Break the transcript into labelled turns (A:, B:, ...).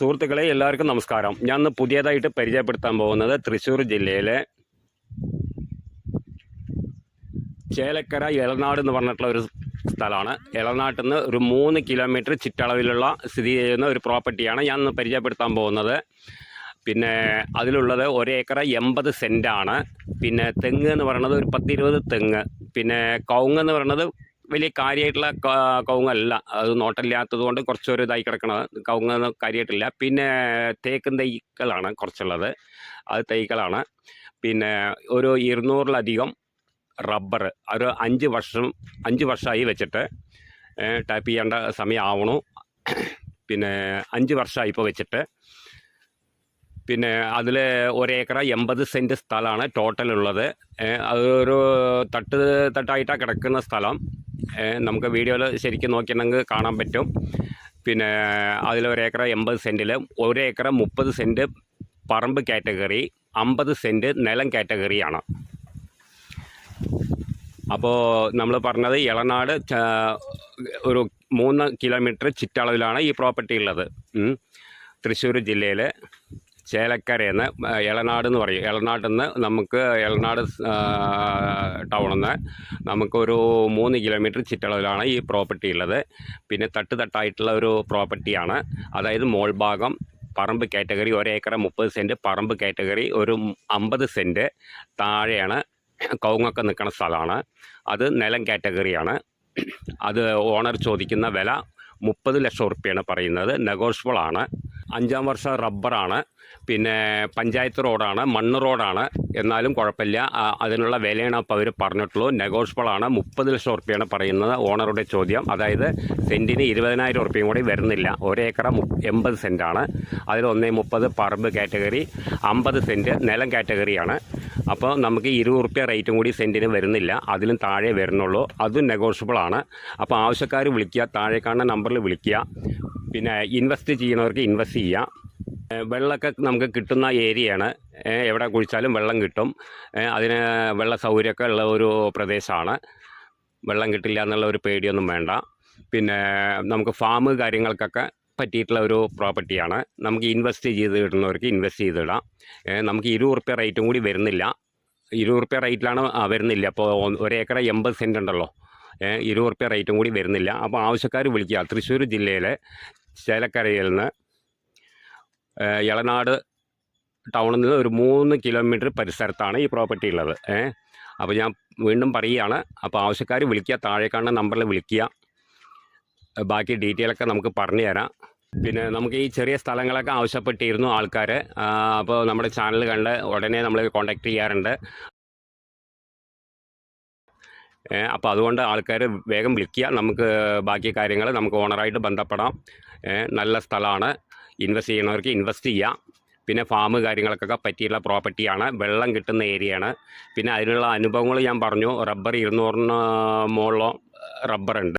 A: സുഹൃത്തുക്കളെ എല്ലാവർക്കും നമസ്കാരം. ഞാൻ ഇന്ന് പുതിയതായിട്ട് പരിചയപ്പെടുത്താൻ പോകുന്നത് തൃശ്ശൂർ ജില്ലയിലെ ചേലക്കര എളനാട് എന്ന് പറഞ്ഞിട്ടുള്ള ഒരു സ്ഥലമാണ്. എളനാട്ടിൽ നിന്ന് ഒരു മൂന്ന് കിലോമീറ്റർ ചുറ്റളവിലുള്ള സ്ഥിതി ചെയ്യുന്ന ഒരു പ്രോപ്പർട്ടിയാണ് ഞാൻ ഇന്ന് പരിചയപ്പെടുത്താൻ പോകുന്നത്. പിന്നെ അതിലുള്ളത് ഒരേക്കറ എൺപത് സെന്റാണ് പിന്നെ തെങ്ങ് എന്ന് പറയുന്നത് ഒരു പത്തിരുപത് തെങ്ങ്. പിന്നെ കവുങ്ങ് എന്ന് പറയുന്നത് വലിയ കാര്യമായിട്ടുള്ള കവുങ്ങല്ല. അത് നോട്ടമില്ലാത്തത് കൊണ്ട് കുറച്ചൊരു ഇതായി കിടക്കണത്. കവുങ്ങ് കാര്യമായിട്ടില്ല പിന്നെ തേക്കും തൈകളാണ് കുറച്ചുള്ളത്. അത് തൈകളാണ്. പിന്നെ ഒരു ഇരുന്നൂറിലധികം റബ്ബർ ഒരു അഞ്ച് വർഷം അഞ്ച് വർഷമായി വെച്ചിട്ട് ടാപ്പ് ചെയ്യേണ്ട സമയം പിന്നെ അഞ്ച് വർഷമായി ഇപ്പോൾ വെച്ചിട്ട് പിന്നെ അതിൽ ഒരേക്കറ എൺപത് സെന്റ് സ്ഥലമാണ് ടോട്ടൽ ഉള്ളത് അതൊരു തട്ട് തട്ടായിട്ടാണ് കിടക്കുന്ന സ്ഥലം. നമുക്ക് വീഡിയോയിൽ ശരിക്കും നോക്കിയിട്ടുണ്ടെങ്കിൽ കാണാൻ പറ്റും. പിന്നെ അതിൽ ഒരേക്കറ എൺപത് സെന്റിൽ ഒരേക്കറ മുപ്പത് സെന്റ് പറമ്പ് കാറ്റഗറി അമ്പത് സെന്റ് നിലം കാറ്റഗറിയാണ്. അപ്പോൾ നമ്മൾ പറഞ്ഞത് ഇളനാട് ഒരു മൂന്ന് കിലോമീറ്റർ ചുറ്റളവിലാണ് ഈ പ്രോപ്പർട്ടി ഉള്ളത്. തൃശ്ശൂർ ജില്ലയിൽ ചേലക്കരയെന്ന് ഇളനാട് എന്ന് പറയും. ഇളനാട്ടിൽ നിന്ന് നമുക്ക് ഇളനാട് ടൗണിൽ നിന്ന് നമുക്കൊരു മൂന്ന് കിലോമീറ്റർ ചുറ്റളവിലാണ് ഈ പ്രോപ്പർട്ടി ഉള്ളത്. പിന്നെ തട്ട് തട്ടായിട്ടുള്ള ഒരു പ്രോപ്പർട്ടിയാണ്. അതായത് മോൾ ഭാഗം പറമ്പ് കാറ്റഗറി ഒരേക്കറ മുപ്പത് സെന്റ് പറമ്പ് കാറ്റഗറി ഒരു അമ്പത് സെന്റ് താഴെയാണ് കവുങ്ങൊക്കെ നിൽക്കുന്ന സ്ഥലമാണ്. അത് നിലം കാറ്റഗറിയാണ്. അത് ഓണർ ചോദിക്കുന്ന വില മുപ്പത് ലക്ഷം ഉറുപ്പ്യാണ് പറയുന്നത്. നെഗോഷ്യബിൾ ആണ് അഞ്ചാം വർഷം റബ്ബറാണ്. പിന്നെ പഞ്ചായത്ത് റോഡാണ് മണ്ണ് റോഡാണ്. എന്നാലും കുഴപ്പമില്ല. അതിനുള്ള വിലയാണ് അപ്പോൾ അവർ പറഞ്ഞിട്ടുള്ളൂ. നെഗോഷ്യബിൾ ആണ് മുപ്പത് ലക്ഷം ഉറുപ്പ്യാണ് പറയുന്നത് ഓണറുടെ ചോദ്യം. അതായത് സെന്റിന് ഇരുപതിനായിരം ഉറപ്പിയും കൂടി വരുന്നില്ല. ഒരേക്കറ എൺപത് സെന്റാണ് അതിൽ ഒന്നേ മുപ്പത് പറമ്പ് കാറ്റഗറി അമ്പത് സെന്റ് നിലം കാറ്റഗറിയാണ്. അപ്പോൾ നമുക്ക് ഇരുപത് റുപ്യ റേറ്റും കൂടി സെന്റിന് വരുന്നില്ല. അതിലും താഴെ വരുന്നുള്ളൂ. അതും നെഗോഷ്യബിൾ ആണ് അപ്പോൾ ആവശ്യക്കാർ വിളിക്കുക താഴെ കാണുന്ന നമ്പറിൽ വിളിക്കുക. പിന്നെ ഇൻവെസ്റ്റ് ചെയ്യുന്നവർക്ക് ഇൻവെസ്റ്റ് ചെയ്യാം. വെള്ളമൊക്കെ നമുക്ക് കിട്ടുന്ന ഏരിയയാണ്. എവിടെ കുഴിച്ചാലും വെള്ളം കിട്ടും. അതിന് വെള്ള സൗകര്യമൊക്കെ ഉള്ള ഒരു പ്രദേശമാണ്. വെള്ളം കിട്ടില്ല എന്നുള്ള ഒരു പേടിയൊന്നും വേണ്ട. പിന്നെ നമുക്ക് ഫാം കാര്യങ്ങൾക്കൊക്കെ പറ്റിയിട്ടുള്ള ഒരു പ്രോപ്പർട്ടിയാണ് നമുക്ക് ഇൻവെസ്റ്റ് ചെയ്ത് കിട്ടുന്നവർക്ക് ഇൻവെസ്റ്റ് ചെയ്തിടാം. നമുക്ക് ഇരുപത് റുപ്യ റേറ്റും കൂടി വരുന്നില്ല. ഇരുപത് റുപ്യ റേറ്റിലാണ് വരുന്നില്ല. അപ്പോൾ ഒരേക്കറ എൺപത് സെന്റ് ഉണ്ടല്ലോ. ഇരുപത് റുപ്യ റേറ്റും കൂടി വരുന്നില്ല. അപ്പോൾ ആവശ്യക്കാർ വിളിക്കുക. തൃശ്ശൂർ ജില്ലയിലെ ചേലക്കരയിൽ നിന്ന് ഇളനാട് ടൗണിൽ നിന്ന് ഒരു മൂന്ന് കിലോമീറ്റർ പരിസരത്താണ് ഈ പ്രോപ്പർട്ടി ഉള്ളത്. ഏഹ് അപ്പോൾ ഞാൻ വീണ്ടും പറയുകയാണ് അപ്പോൾ ആവശ്യക്കാർ വിളിക്കുക താഴെ കാണുന്ന നമ്പറിൽ വിളിക്കുക. ബാക്കി ഡീറ്റെയിലൊക്കെ നമുക്ക് പറഞ്ഞു തരാം. പിന്നെ നമുക്ക് ഈ ചെറിയ സ്ഥലങ്ങളൊക്കെ ആവശ്യപ്പെട്ടിരുന്നു ആൾക്കാർ അപ്പോൾ നമ്മുടെ ചാനൽ കണ്ട് ഉടനെ നമ്മൾ കോൺടാക്ട് ചെയ്യാറുണ്ട്. അപ്പോൾ അതുകൊണ്ട് ആൾക്കാർ വേഗം വിളിക്കുക. നമുക്ക് ബാക്കി കാര്യങ്ങൾ നമുക്ക് ഓണറായിട്ട് ബന്ധപ്പെടാം. നല്ല സ്ഥലമാണ്. ഇൻവെസ്റ്റ് ചെയ്യുന്നവർക്ക് ഇൻവെസ്റ്റ് ചെയ്യാം. പിന്നെ ഫാം കാര്യങ്ങൾക്കൊക്കെ പറ്റിയുള്ള പ്രോപ്പർട്ടിയാണ് വെള്ളം കിട്ടുന്ന ഏരിയയാണ് പിന്നെ അതിനുള്ള അനുഭവങ്ങൾ ഞാൻ പറഞ്ഞു. റബ്ബർ ഇരുന്നൂറിന് മുകളിലോ റബ്ബറുണ്ട്